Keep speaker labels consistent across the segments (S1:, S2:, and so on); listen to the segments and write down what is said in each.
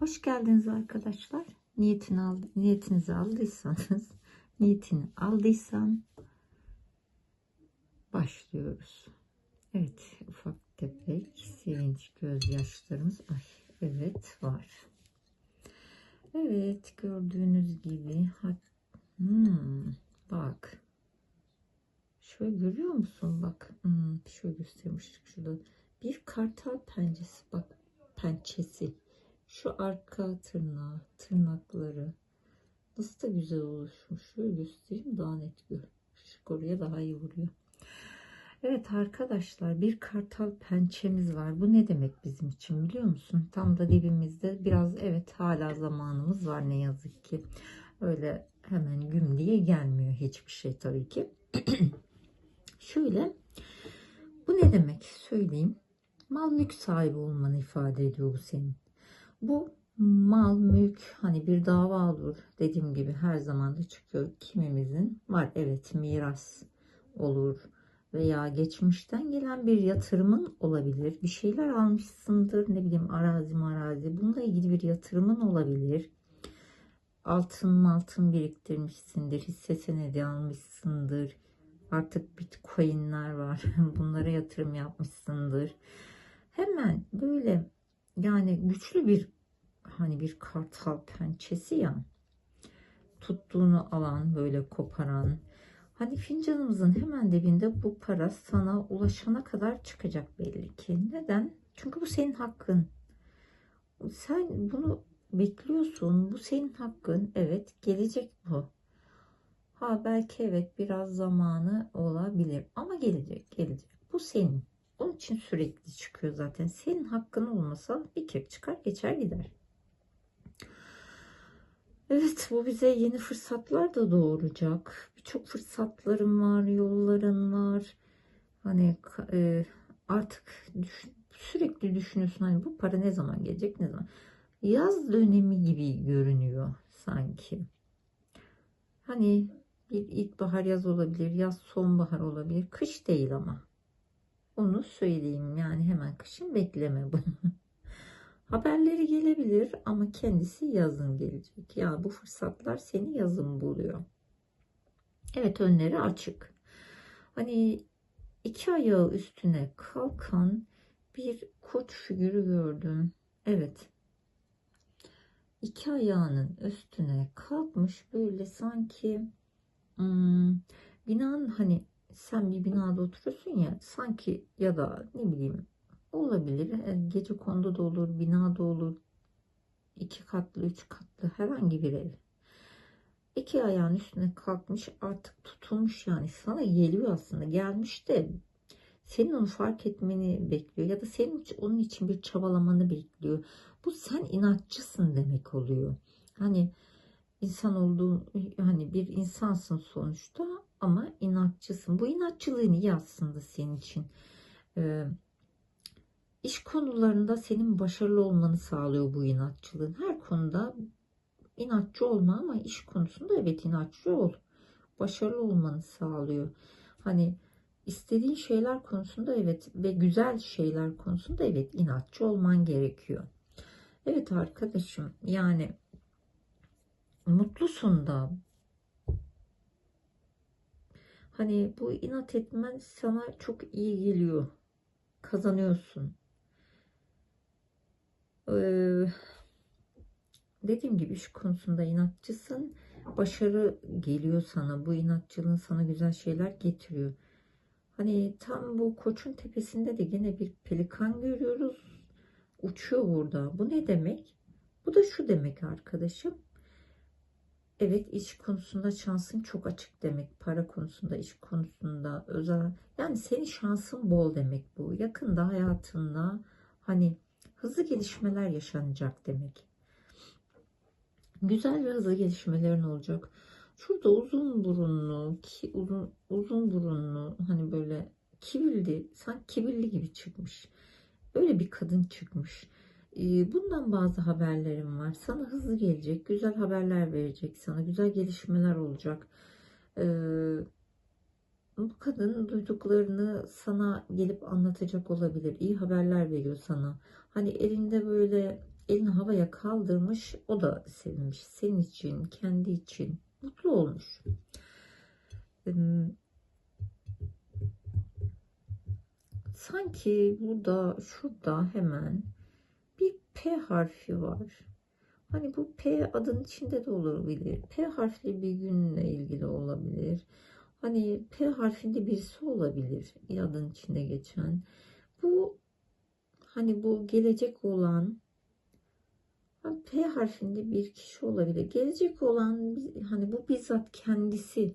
S1: Hoş geldiniz arkadaşlar. Niyetini al, niyetinizi aldıysanız, niyetini aldıysan başlıyoruz. Evet, ufak tefek sevinç gözyaşlarımız. Ay, evet var. Evet, gördüğünüz gibi. Hmm, bak. Şöyle görüyor musun? Bak, hmm, şöyle göstermiştik şurada. Bir kartal pençesi, bak pençesi. Şu arka tırnağı, tırnakları nasıl da güzel oluşmuş. Şöyle göstereyim daha net gör. Şu oraya daha iyi vuruyor. Evet arkadaşlar bir kartal pençemiz var. Bu ne demek bizim için biliyor musun? Tam da dibimizde biraz evet hala zamanımız var ne yazık ki. Öyle hemen güm diye gelmiyor hiçbir şey tabii ki. Şöyle bu ne demek söyleyeyim. Mal mülk sahibi olmanı ifade ediyor bu senin. Bu mal mülk hani bir dava olur dediğim gibi her zaman da çıkıyor. Kimimizin var evet miras olur veya geçmişten gelen bir yatırımın olabilir. Bir şeyler almışsındır ne bileyim arazi marazi bununla ilgili bir yatırımın olabilir. Altın altın biriktirmişsindir hisse senedi almışsındır. Artık bitcoinler var bunlara yatırım yapmışsındır. Hemen böyle yani güçlü bir hani bir kartal pençesi ya tuttuğunu alan böyle koparan hani fincanımızın hemen dibinde bu para sana ulaşana kadar çıkacak belli ki. Neden? Çünkü bu senin hakkın. Sen bunu bekliyorsun bu senin hakkın. Evet gelecek bu. Ha belki evet biraz zamanı olabilir ama gelecek gelecek. Bu senin onun için sürekli çıkıyor zaten. Senin hakkın olmasa bir kere çıkar geçer gider. Evet bu bize yeni fırsatlar da doğuracak. Birçok fırsatların var, yolların var. Hani e, artık düşün, sürekli düşünüyorsun hani bu para ne zaman gelecek ne zaman. Yaz dönemi gibi görünüyor sanki. Hani bir ilkbahar yaz olabilir, yaz sonbahar olabilir, kış değil ama. Onu söyleyeyim yani hemen kışın bekleme bunu. Haberleri gelebilir ama kendisi yazın gelecek. Ya bu fırsatlar seni yazın buluyor. Evet önleri açık. Hani iki ayağı üstüne kalkan bir koç figürü gördüm. Evet. İki ayağının üstüne kalkmış böyle sanki hmm, binanın hani sen bir binada oturuyorsun ya sanki ya da ne bileyim olabilir. E, gece kondu da olur binada olur. İki katlı üç katlı herhangi bir ev. İki ayağın üstüne kalkmış artık tutulmuş yani. Sana geliyor aslında gelmiş de senin onu fark etmeni bekliyor ya da senin onun için bir çabalamanı bekliyor. Bu sen inatçısın demek oluyor. Hani insan olduğun hani bir insansın sonuçta ama inatçısın. Bu inatçılığın iyi aslında senin için. Ee, iş konularında senin başarılı olmanı sağlıyor bu inatçılığın. Her konuda inatçı olma ama iş konusunda evet inatçı ol. Başarılı olmanı sağlıyor. Hani istediğin şeyler konusunda evet ve güzel şeyler konusunda evet inatçı olman gerekiyor. Evet arkadaşım yani mutlusun da Hani bu inat etmen sana çok iyi geliyor. Kazanıyorsun. Ee, dediğim gibi iş konusunda inatçısın. Başarı geliyor sana. Bu inatçılığın sana güzel şeyler getiriyor. Hani tam bu koçun tepesinde de yine bir pelikan görüyoruz. Uçuyor burada. Bu ne demek? Bu da şu demek arkadaşım. Evet iş konusunda şansın çok açık demek. Para konusunda, iş konusunda, özel. Yani senin şansın bol demek bu. Yakında hayatında hani hızlı gelişmeler yaşanacak demek. Güzel ve hızlı gelişmelerin olacak. Şurada uzun burunlu, ki uzun, uzun burunlu hani böyle kibirli, sanki kibirli gibi çıkmış. Öyle bir kadın çıkmış. Ee, bundan bazı haberlerim var. Sana hızlı gelecek, güzel haberler verecek sana, güzel gelişmeler olacak. Ee, bu kadın duyduklarını sana gelip anlatacak olabilir. İyi haberler veriyor sana. Hani elinde böyle elini havaya kaldırmış. O da sevinmiş. Senin için, kendi için mutlu olmuş. Sanki burada, şurada hemen P harfi var. Hani bu P adın içinde de olabilir. P harfli bir günle ilgili olabilir. Hani P harfinde birisi olabilir. Adın içinde geçen. Bu hani bu gelecek olan P harfinde bir kişi olabilir. Gelecek olan hani bu bizzat kendisi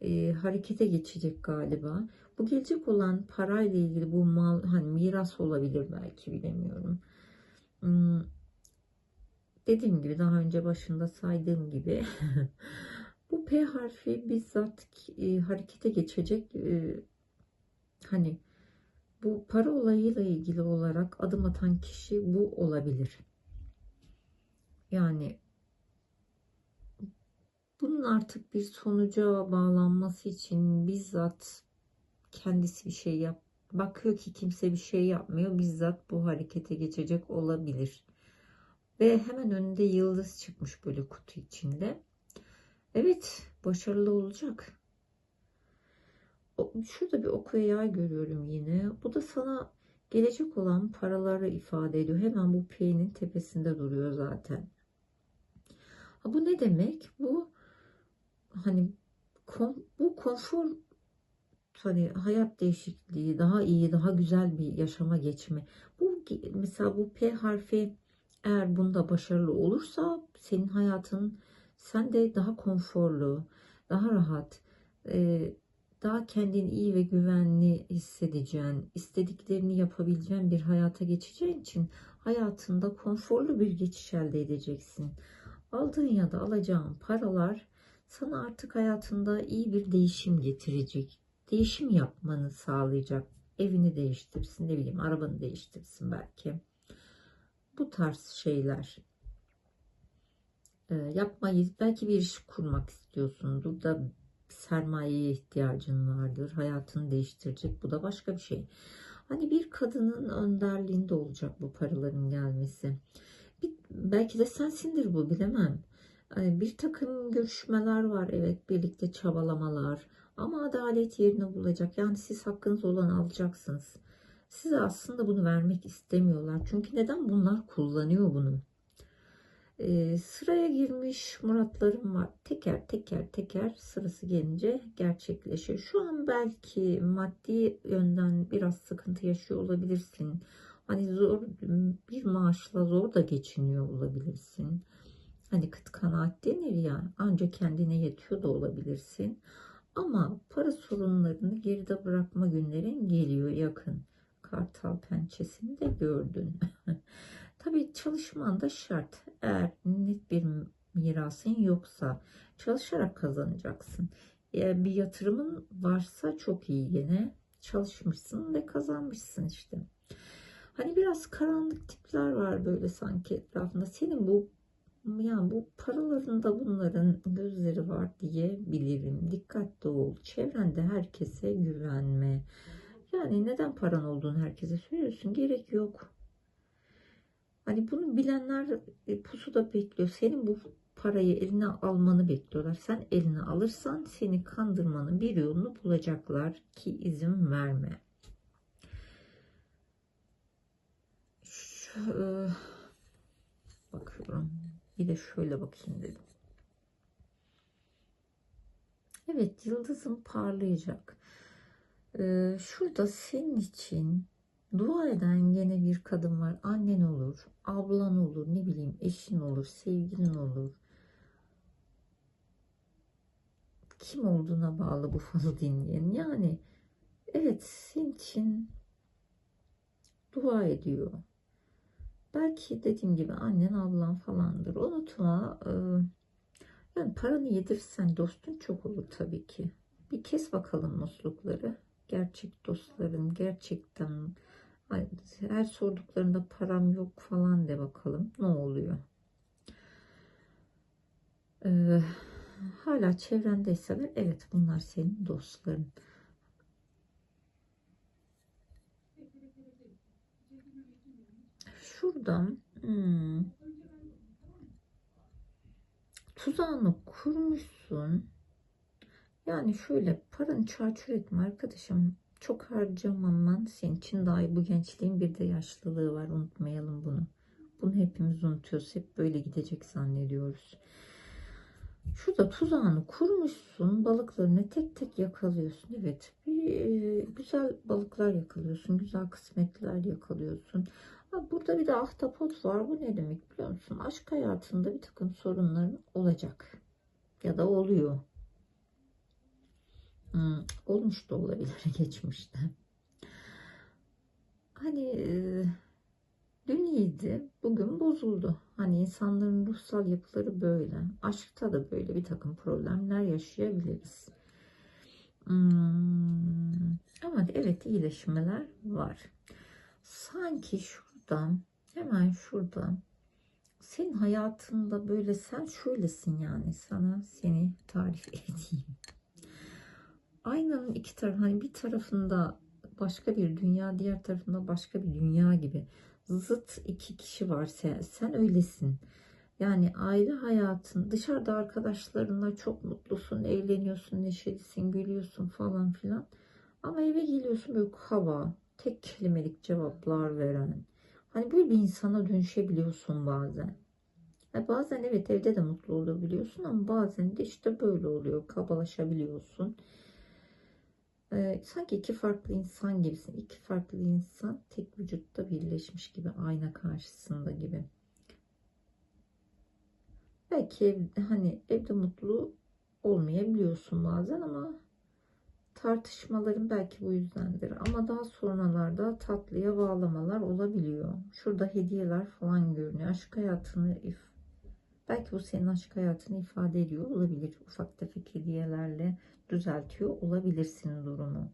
S1: e, harekete geçecek galiba. Bu gelecek olan parayla ilgili bu mal hani miras olabilir belki bilemiyorum. Hmm, dediğim gibi daha önce başında saydığım gibi bu P harfi bizzat e, harekete geçecek e, hani bu para olayıyla ilgili olarak adım atan kişi bu olabilir. Yani bunun artık bir sonuca bağlanması için bizzat kendisi bir şey yap bakıyor ki kimse bir şey yapmıyor. Bizzat bu harekete geçecek olabilir. Ve hemen önünde yıldız çıkmış böyle kutu içinde. Evet başarılı olacak. Şurada bir okuya görüyorum yine. Bu da sana gelecek olan paraları ifade ediyor. Hemen bu P'nin tepesinde duruyor zaten. Ha, bu ne demek? Bu hani kon- bu konfor hani hayat değişikliği, daha iyi, daha güzel bir yaşama geçme. Bu mesela bu P harfi eğer bunda başarılı olursa senin hayatın sen de daha konforlu, daha rahat, e, daha kendini iyi ve güvenli hissedeceğin, istediklerini yapabileceğin bir hayata geçeceğin için hayatında konforlu bir geçiş elde edeceksin. Aldığın ya da alacağın paralar sana artık hayatında iyi bir değişim getirecek değişim yapmanı sağlayacak. Evini değiştirsin, ne bileyim arabanı değiştirsin belki. Bu tarz şeyler e, yapmayı belki bir iş kurmak istiyorsundur da sermayeye ihtiyacın vardır. Hayatını değiştirecek. Bu da başka bir şey. Hani bir kadının önderliğinde olacak bu paraların gelmesi. Bir, belki de sensindir bu bilemem. Hani bir takım görüşmeler var evet birlikte çabalamalar ama adalet yerini bulacak. Yani siz hakkınız olan alacaksınız. Size aslında bunu vermek istemiyorlar. Çünkü neden bunlar kullanıyor bunu? Ee, sıraya girmiş muratlarım var. Teker teker teker sırası gelince gerçekleşir. Şu an belki maddi yönden biraz sıkıntı yaşıyor olabilirsin. Hani zor bir maaşla zor da geçiniyor olabilirsin. Hani kıt kanaat denir ya ancak kendine yetiyor da olabilirsin. Ama para sorunlarını geride bırakma günlerin geliyor yakın. Kartal pençesini de gördün. Tabii çalışman da şart. Eğer net bir mirasın yoksa çalışarak kazanacaksın. Eğer bir yatırımın varsa çok iyi yine. Çalışmışsın ve kazanmışsın işte. Hani biraz karanlık tipler var böyle sanki etrafında. Senin bu yani bu paralarında bunların gözleri var diyebilirim. Dikkatli ol. Çevrende herkese güvenme. Yani neden paran olduğunu herkese söylüyorsun. Gerek yok. Hani bunu bilenler e, pusuda bekliyor. Senin bu parayı eline almanı bekliyorlar. Sen eline alırsan seni kandırmanın bir yolunu bulacaklar ki izin verme. Şu, e, bakıyorum. Bir de şöyle bakayım dedim. Evet yıldızım parlayacak. Ee, şurada senin için dua eden gene bir kadın var. Annen olur, ablan olur, ne bileyim eşin olur, sevgilin olur. Kim olduğuna bağlı bu falı dinleyen. Yani evet senin için dua ediyor. Belki dediğim gibi annen ablan falandır. Unutma e, yani paranı yedirsen dostun çok olur tabii ki. Bir kes bakalım muslukları. Gerçek dostların gerçekten her sorduklarında param yok falan de bakalım ne oluyor. Ee, hala çevrendeyseler evet bunlar senin dostların. Şuradan Hmm. Tuzağını kurmuşsun. Yani şöyle paranı çarçur etme arkadaşım. Çok harcamaman senin için daha iyi. Bu gençliğin bir de yaşlılığı var. Unutmayalım bunu. Bunu hepimiz unutuyoruz. Hep böyle gidecek zannediyoruz. Şurada tuzağını kurmuşsun. Balıklarını tek tek yakalıyorsun. Evet. Bir, e, güzel balıklar yakalıyorsun. Güzel kısmetler yakalıyorsun. Burada bir de ahtapot var. Bu ne demek biliyor musun? Aşk hayatında bir takım sorunların olacak. Ya da oluyor. Hmm, olmuş da olabilir geçmişte. Hani e, dün iyiydi, bugün bozuldu. Hani insanların ruhsal yapıları böyle. Aşkta da böyle bir takım problemler yaşayabiliriz. Hmm, ama evet iyileşmeler var. Sanki şuradan, hemen şuradan senin hayatında böyle sen şöylesin yani sana seni tarif edeyim. Aynanın iki tarafı hani bir tarafında başka bir dünya diğer tarafında başka bir dünya gibi zıt iki kişi var sen, sen öylesin. Yani aile hayatın dışarıda arkadaşlarınla çok mutlusun, eğleniyorsun, neşelisin, gülüyorsun falan filan. Ama eve geliyorsun böyle hava, tek kelimelik cevaplar veren. Hani böyle bir insana dönüşebiliyorsun bazen. Yani bazen evet evde de mutlu olabiliyorsun ama bazen de işte böyle oluyor. Kabalaşabiliyorsun. Ee, sanki iki farklı insan gibisin. İki farklı insan tek vücutta birleşmiş gibi. Ayna karşısında gibi. Belki ev, hani evde mutlu olmayabiliyorsun bazen ama tartışmaların belki bu yüzdendir. Ama daha sonralarda tatlıya bağlamalar olabiliyor. Şurada hediyeler falan görünüyor. Aşk hayatını if belki bu senin aşk hayatını ifade ediyor olabilir. Ufak tefek hediyelerle düzeltiyor olabilirsin durumu.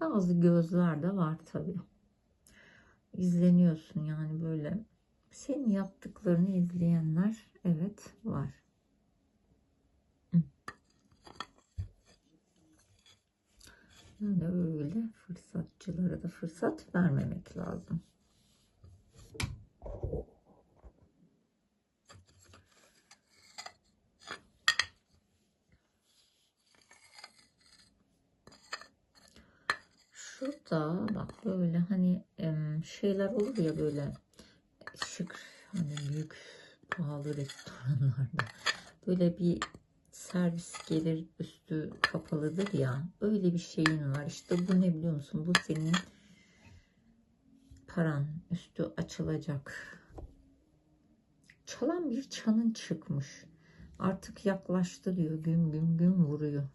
S1: Bazı gözler de var tabi. İzleniyorsun yani böyle. Senin yaptıklarını izleyenler evet var. Yani öyle fırsatçılara da fırsat vermemek lazım. Şurada bak böyle hani şeyler olur ya böyle şık hani büyük pahalı restoranlarda böyle bir servis gelir üstü kapalıdır ya. Öyle bir şeyin var. İşte bu ne biliyor musun? Bu senin paran üstü açılacak. Çalan bir çanın çıkmış. Artık yaklaştı diyor. Gün gün gün vuruyor.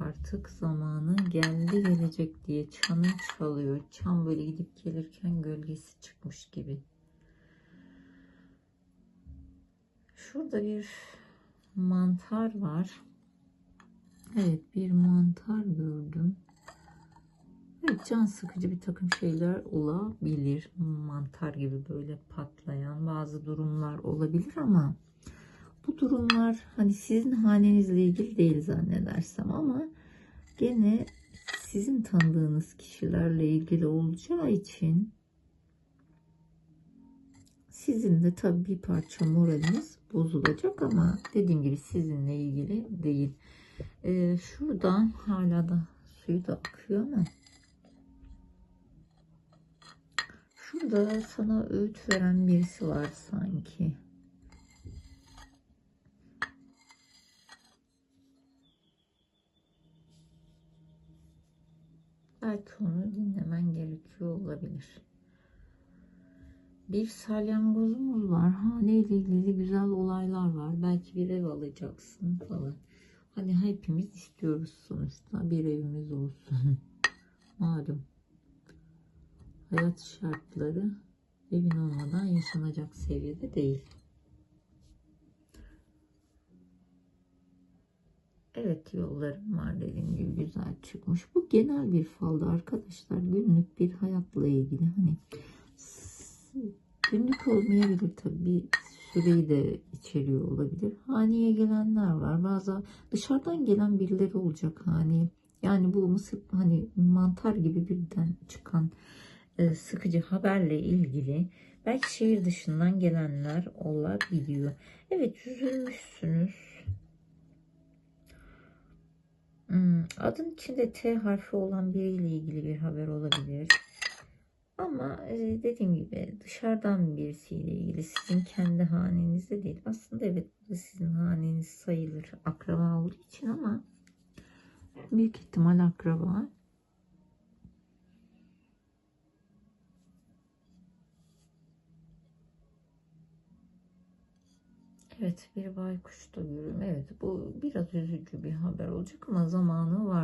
S1: Artık zamanı geldi gelecek diye çanı çalıyor. Çan böyle gidip gelirken gölgesi çıkmış gibi. Şurada bir mantar var. Evet bir mantar gördüm. Evet can sıkıcı bir takım şeyler olabilir. Mantar gibi böyle patlayan bazı durumlar olabilir ama bu durumlar hani sizin hanenizle ilgili değil zannedersem ama gene sizin tanıdığınız kişilerle ilgili olacağı için sizin de tabii bir parça moraliniz bozulacak ama dediğim gibi sizinle ilgili değil. Ee, şuradan hala da suyu da akıyor ama şurada sana öğüt veren birisi var sanki. Belki onu dinlemen gerekiyor olabilir. Bir salyangozumuz var. Hane ile ilgili güzel olaylar var. Belki bir ev alacaksın falan. Hani hepimiz istiyoruz sonuçta bir evimiz olsun. Malum. Hayat şartları evin olmadan yaşanacak seviyede değil. Evet yollarım var dediğim gibi güzel çıkmış. Bu genel bir falda arkadaşlar. Günlük bir hayatla ilgili hani günlük olmayabilir tabii bir süreyi de içeriyor olabilir. Haneye gelenler var. Bazı dışarıdan gelen birileri olacak hani. Yani bu mısır hani mantar gibi birden çıkan e, sıkıcı haberle ilgili belki şehir dışından gelenler olabiliyor. Evet üzülmüşsünüz. Hmm, adın içinde T harfi olan biriyle ilgili bir haber olabilir. Ama e, dediğim gibi dışarıdan birisiyle ilgili sizin kendi hanenizde değil. Aslında evet bu sizin haneniz sayılır akraba olduğu için ama büyük ihtimal akraba. Evet bir baykuş da görüyorum. Evet bu biraz üzücü bir haber olacak ama zamanı var